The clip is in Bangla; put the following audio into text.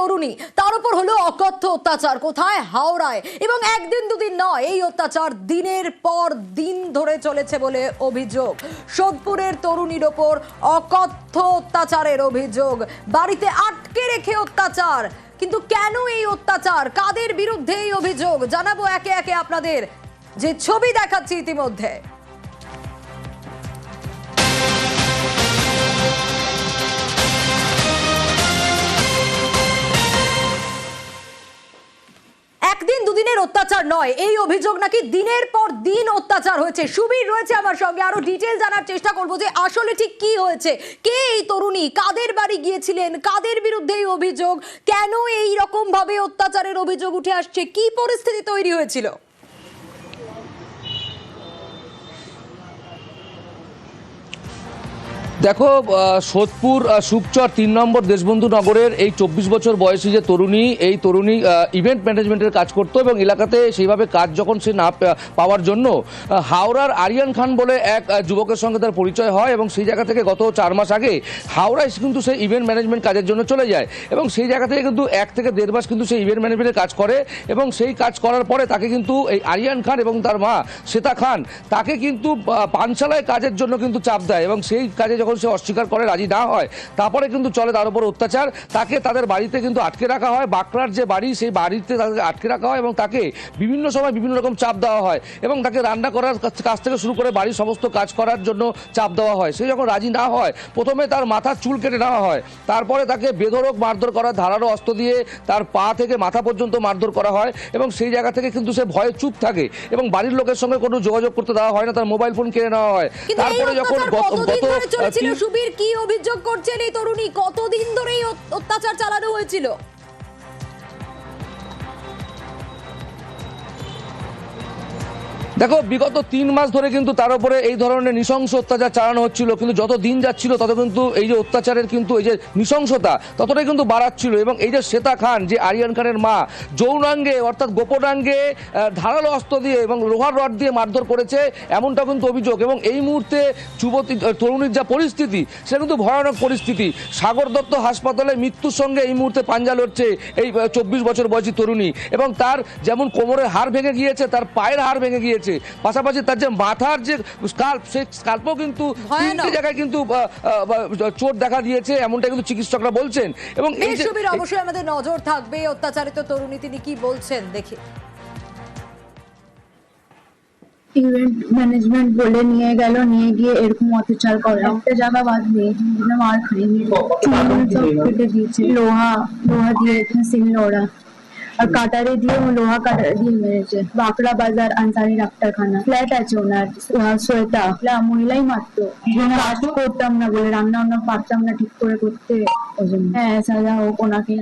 তরুণী। তার উপর হলো অকথ্য অত্যাচার। কোথায়? হাওড়ায়। এবং একদিন দুদিন নয়, এই অত্যাচার দিনের পর দিন ধরে চলেছে বলে অভিযোগ। সোদপুরের তরুণীর ওপর অকথ্য অত্যাচারের অভিযোগ। বাড়িতে আটকে রেখে অত্যাচার। কিন্তু কেন এই অত্যাচার? কাদের বিরুদ্ধে এই অভিযোগ? জানাব একে একে আপনাদের। যে ছবি দেখাচ্ছি ইতিমধ্যে। একদিন অত্যাচার নয়। এই অভিযোগ নাকি দিনের পর দিন অত্যাচার হয়েছে? সুবীর রয়েছে আমার সঙ্গে। আরও ডিটেল জানার চেষ্টা করব যে আসলে ঠিক কি হয়েছে। কে এই তরুণী? কাদের বাড়ি গিয়েছিলেন? কাদের বিরুদ্ধে এই অভিযোগ? কেন এই রকম ভাবে অত্যাচারের অভিযোগ উঠে আসছে? কি পরিস্থিতি তৈরি হয়েছিল? দেখো সোদপুর আহ, সুকচর তিন নম্বর দেশবন্ধু নগরের এই চব্বিশ বছর বয়সী যে তরুণী এই তরুণী ইভেন্ট ম্যানেজমেন্টের কাজ করতো এবং এলাকাতে সেইভাবে কাজ যখন সে না পাওয়ার জন্য হাওড়ার আরিয়ান খান বলে এক যুবকের সঙ্গে তার পরিচয় হয় এবং সেই জায়গা থেকে গত চার মাস আগে হাওড়ায় কিন্তু সে ইভেন্ট ম্যানেজমেন্ট কাজের জন্য চলে যায় এবং সেই জায়গা থেকে কিন্তু এক থেকে দেড় মাস কিন্তু সে ইভেন্ট ম্যানেজমেন্টের কাজ করে এবং সেই কাজ করার পরে তাকে কিন্তু এই আরিয়ান খান এবং তার মা শ্বেতা খান তাকে কিন্তু পানশালায় কাজের জন্য কিন্তু চাপ দেয় এবং সেই কাজে যখন সে অস্বীকার করে রাজি না হয় তারপরে কিন্তু চলে তার উপর অত্যাচার। তাকে তাদের বাড়িতে কিন্তু আটকে রাখা হয়। বাঁকড়ার যে বাড়ি সেই বাড়িতে তাকে আটকে রাখা হয় এবং তাকে বিভিন্ন সময় বিভিন্ন রকম চাপ দেওয়া হয় এবং তাকে রান্না করার কাছ- কাছ থেকে শুরু করে বাড়ির সমস্ত কাজ করার জন্য চাপ দেওয়া হয়। সে যখন রাজি না হয় প্রথমে তার মাথার চুল কেটে নেওয়া হয়। তারপরে তাকে বেধরক মারধর করা ধারালো অস্ত্র দিয়ে তার পা থেকে মাথা পর্যন্ত মারধর করা হয় এবং সেই জায়গা থেকে কিন্তু সে ভয়ে চুপ থাকে এবং বাড়ির লোকের সঙ্গে কোনো যোগাযোগ করতে দেওয়া হয় না। তার মোবাইল ফোন কেড়ে নেওয়া হয়। তারপরে যখন গত তিন- সুবীর কি অভিযোগ করছেন এই তরুণী? কতদিন ধরে অত্যাচার চালানো হয়েছিল? দেখো, বিগত তিন মাস ধরে কিন্তু তার উপরে এই ধরনের নৃশংস অত্যাচার চালানো হচ্ছিল, কিন্তু যত দিন যাচ্ছিল, তত কিন্তু এই যে অত্যাচারের কিন্তু এই যে নৃশংসতা, ততটাই কিন্তু বাড়াচ্ছিল। এবং এই যে শ্বেতা খান, যে আরিয়ান খানের মা, যৌনাঙ্গে, অর্থাৎ গোপনাঙ্গে ধারালো অস্ত্র দিয়ে এবং লোহার রড দিয়ে মারধর করেছে এমনটা কিন্তু অভিযোগ। এবং এই মুহূর্তে যুবতী তরুণীর যা পরিস্থিতি, সেটা কিন্তু ভয়ানক পরিস্থিতি। সাগর দত্ত হাসপাতালে মৃত্যুর সঙ্গে এই মুহূর্তে পাঞ্জা লড়ছে এই চব্বিশ বছর বয়সী তরুণী। এবং তার যেমন কোমরের হাড় ভেঙে গিয়েছে, তার পায়ের হাড় ভেঙে গিয়েছে পাশাপাশি তার যে মাথার যে স্কাল্প সেই স্কাল্পও কিন্তু। তিনটে জায়গায় কিন্তু চোট দেখা দিয়েছে এমনটা কিন্তু চিকিৎসকরা বলছেন। এবং এই সুবীর অবশ্যই আমাদের নজর থাকবে অত্যাচারিত তরুণী তিনি কি বলছেন দেখি। ইভেন্ট ম্যানেজমেন্ট বলে নিয়ে গেল নিয়ে গিয়ে এরকম অত্যাচার করে। একটা জায়গা বাদ যেখানে মার খাইনি। চুল সব কেটে দিয়েছে। লোহা। লোহা দিয়েছে সিল ওরা। আর কাটারে দিয়ে লোহা কাটারে দিয়ে মেরেছে বাঁকড়া বাজার আনসারি ডাক্তারখানা ফ্ল্যাট আছে ওনার শ্বেতা মহিলাই মাত্র কাজ করতাম না বলে রান্না বান্না পারতাম না ঠিক করে করতে ওই জন্য হ্যাঁ সাজা হোক ওনাকে